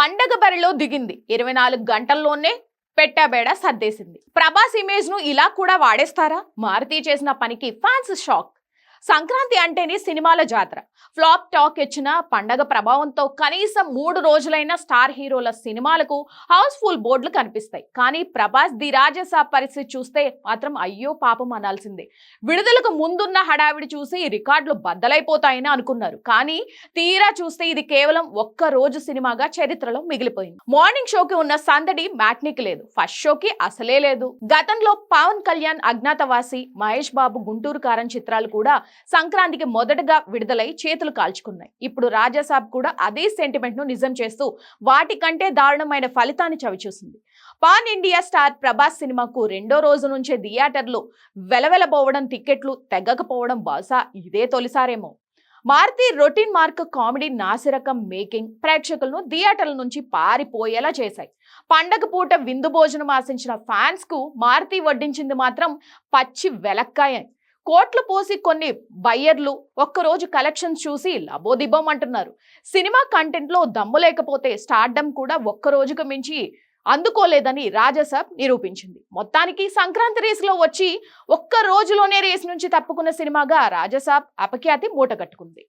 పండగ బరిలో దిగింది. ఇరవై నాలుగు గంటల్లోనే పెట్టాబేడ సర్దేసింది. ప్రభాస్ ఇమేజ్ను ఇలా కూడా వాడేస్తారా? మారుతి చేసిన పనికి ఫ్యాన్స్ షాక్. సంక్రాంతి అంటేనే సినిమాల జాతర. ఫ్లాప్ టాక్ ఇచ్చిన పండగ ప్రభావంతో కనీసం మూడు రోజులైన స్టార్ హీరోల సినిమాలకు హౌస్ఫుల్ బోర్డులు కనిపిస్తాయి. కానీ ప్రభాస్ ది రాజసా పరిస్థితి చూస్తే మాత్రం అయ్యో పాపం అనాల్సిందే. విడుదలకు ముందున్న హడావిడి చూసి రికార్డులు బద్దలైపోతాయని అనుకున్నారు. కానీ తీరా చూస్తే ఇది కేవలం ఒక్క రోజు సినిమాగా చరిత్రలో మిగిలిపోయింది. మార్నింగ్ షోకి ఉన్న సందడి మ్యాట్నిక్ లేదు. ఫస్ట్ షోకి అసలే లేదు. గతంలో పవన్ కళ్యాణ్ అజ్ఞాతవాసి మహేష్ బాబు గుంటూరు కారం చిత్రాలు కూడా సంక్రాంతికి మొదటగా విడుదలై చేతులు కాల్చుకున్నాయి. ఇప్పుడు రాజాసాబ్ కూడా అదే సెంటిమెంట్ను నిజం చేస్తూ వాటికంటే దారుణమైన ఫలితాన్ని చవిచూసింది. పాన్ ఇండియా స్టార్ ప్రభాస్ సినిమాకు రెండో రోజు నుంచే థియేటర్లు వెలవెలబోవడం టిక్కెట్లు తెగ్గకపోవడం బహుశా ఇదే తొలిసారేమో. మారుతి రొటీన్ మార్క్ కామెడీ నాసిరకం మేకింగ్ ప్రేక్షకులను థియేటర్ల నుంచి పారిపోయేలా చేశాయి. పండగ పూట విందు భోజనం ఆశించిన ఫ్యాన్స్కు మారుతి వడ్డించింది మాత్రం పచ్చి వెలక్కాయని కోట్లు పోసి కొన్ని బయ్యర్లు ఒక్కరోజు కలెక్షన్స్ చూసి లబోదిబ్బం అంటున్నారు. సినిమా కంటెంట్లో దమ్ము లేకపోతే స్టార్డమ్ కూడా ఒక్క రోజుకు మించి అందుకోలేదని రాజసాబ్ నిరూపించింది. మొత్తానికి సంక్రాంతి రేసులో వచ్చి ఒక్క రోజులోనే రేస్ నుంచి తప్పుకున్న సినిమాగా రాజసాబ్ అపఖ్యాతి మూటగట్టుకుంది